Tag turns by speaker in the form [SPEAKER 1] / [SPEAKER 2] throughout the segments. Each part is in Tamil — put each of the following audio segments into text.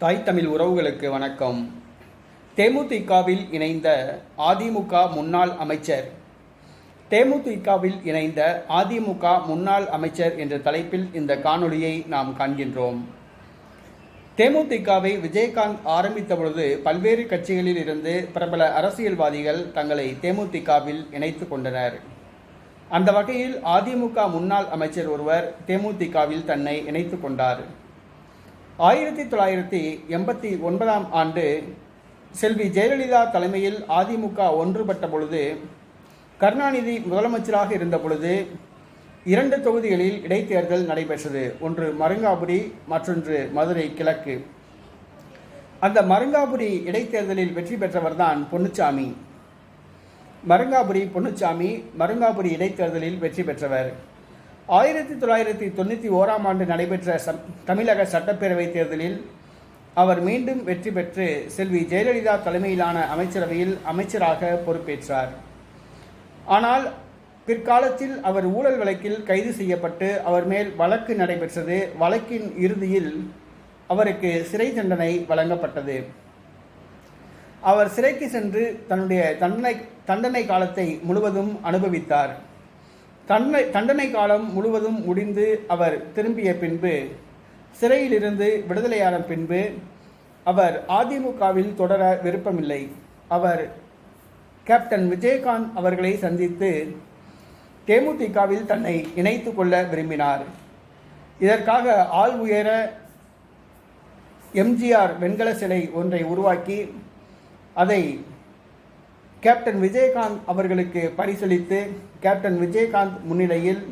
[SPEAKER 1] தாய் தமிழ் உறவுகளுக்கு வணக்கம். தேமுதிகவில் இணைந்த அதிமுக முன்னாள் அமைச்சர் தேமுதிகவில் இணைந்த அதிமுக முன்னாள் அமைச்சர் என்ற தலைப்பில் இந்த காணொளியை நாம் காண்கின்றோம். தேமுதிகவை விஜயகாந்த் ஆரம்பித்த பொழுது பல்வேறு கட்சிகளில் இருந்து பிரபல அரசியல்வாதிகள் தங்களை தேமுதிகவில் இணைத்து கொண்டனர். அந்த வகையில் அதிமுக முன்னாள் அமைச்சர் ஒருவர் தேமுதிகவில் தன்னை இணைத்து கொண்டார். ஆயிரத்தி தொள்ளாயிரத்தி எண்பத்தி ஒன்பதாம் ஆண்டு செல்வி ஜெயலலிதா தலைமையில் அதிமுக ஒன்றுபட்ட பொழுது கருணாநிதி முதலமைச்சராக இருந்த பொழுது இரண்டு தொகுதிகளில் இடைத்தேர்தல் நடைபெற்றது. ஒன்று மருங்காபுரி மற்றொன்று மதுரை கிழக்கு. அந்த மருங்காபுரி இடைத்தேர்தலில் வெற்றி பெற்றவர்தான் பொன்னுச்சாமி. மருங்காபுரி பொன்னுச்சாமி மருங்காபுரி இடைத்தேர்தலில் வெற்றி பெற்றவர். ஆயிரத்தி தொள்ளாயிரத்தி தொண்ணூற்றி ஓராம் ஆண்டு நடைபெற்ற சம் தமிழக சட்டப்பேரவைத் தேர்தலில் அவர் மீண்டும் வெற்றி பெற்று செல்வி ஜெயலலிதா தலைமையிலான அமைச்சரவையில் அமைச்சராக பொறுப்பேற்றார். ஆனால் பிற்காலத்தில் அவர் ஊழல் வழக்கில் கைது செய்யப்பட்டு அவர் மேல் வழக்கு நடைபெற்றது. வழக்கின் இறுதியில் அவருக்கு சிறை தண்டனை வழங்கப்பட்டது. அவர் சிறைக்கு சென்று தன்னுடைய தண்டனை தண்டனை காலத்தை முழுவதும் அனுபவித்தார். தன்மை தண்டனை காலம் முழுவதும் முடிந்து அவர் திரும்பிய பின்பு சிறையிலிருந்து விடுதலையான பின்பு அவர் அதிமுகவில் தொடர விருப்பமில்லை. அவர் கேப்டன் விஜயகாந்த் அவர்களை சந்தித்து தேமுதிகவில் தன்னை இணைத்து கொள்ள விரும்பினார். இதற்காக ஆள் உயர எம்ஜிஆர் வெண்கல சிலை ஒன்றை உருவாக்கி அதை கேப்டன் விஜயகாந்த் அவர்களுக்கு பரிசளித்து கேப்டன் விஜயகாந்த் முன்னிலையில்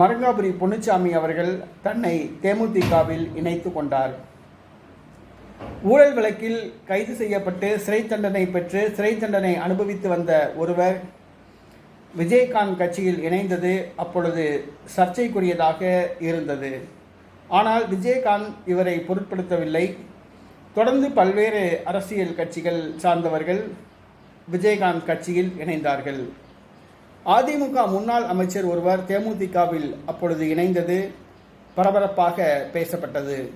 [SPEAKER 1] மரங்காபுரி பொன்னுச்சாமி அவர்கள் தன்னை தேமுதிகவில் இணைத்து கொண்டார். ஊழல் வழக்கில் கைது செய்யப்பட்டு சிறை தண்டனை பெற்று சிறை தண்டனை அனுபவித்து வந்த ஒருவர் விஜயகாந்த் கட்சியில் இணைந்தது அப்பொழுது சர்ச்சைக்குரியதாக இருந்தது. ஆனால் விஜயகாந்த் இவரை பொருட்படுத்தவில்லை. தொடர்ந்து பல்வேறு அரசியல் கட்சிகள் சார்ந்தவர்கள் விஜயகாந்த் கட்சியில் இணைந்தார்கள். அதிமுக முன்னாள் அமைச்சர் ஒருவர் தேமுதிகவில் அப்பொழுது இணைந்தது பரபரப்பாக பேசப்பட்டது.